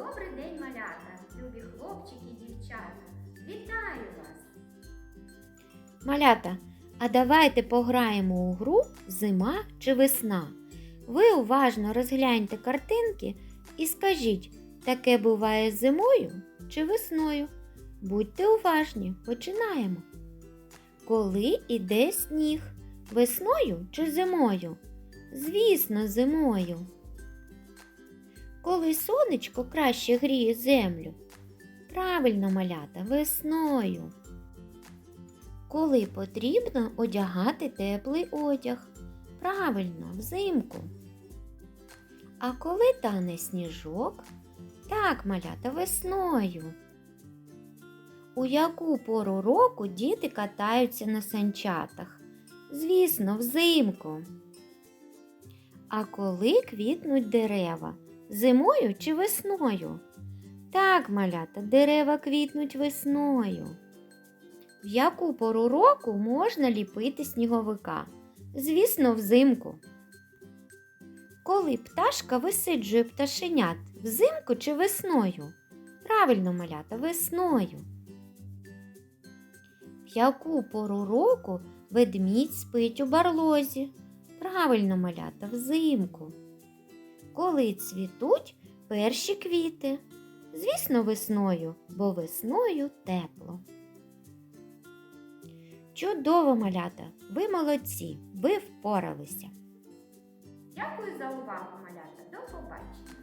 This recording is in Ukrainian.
Добрий день, малята, любі хлопчики і дівчата. Вітаю вас! Малята, а давайте пограємо у гру зима чи весна. Ви уважно розгляньте картинки і скажіть, таке буває зимою чи весною. Будьте уважні, починаємо. Коли іде сніг? Весною чи зимою? Звісно, зимою. Коли сонечко краще гріє землю? Правильно, малята, весною. Коли потрібно одягати теплий одяг? Правильно, взимку. А коли тане сніжок? Так, малята, весною. У яку пору року діти катаються на санчатах? Звісно, взимку. А коли квітнуть дерева? Зимою чи весною? Так, малята, дерева квітнуть весною. В яку пору року можна ліпити сніговика? Звісно, взимку. Коли пташка висиджує пташенят взимку чи весною? Правильно, малята, весною. В яку пору року ведмідь спить у барлозі? Правильно, малята, взимку. Коли цвітуть перші квіти? Звісно, весною, бо весною тепло. Чудово, малята! Ви молодці! Ви впоралися! Дякую за увагу, малята. До побачення!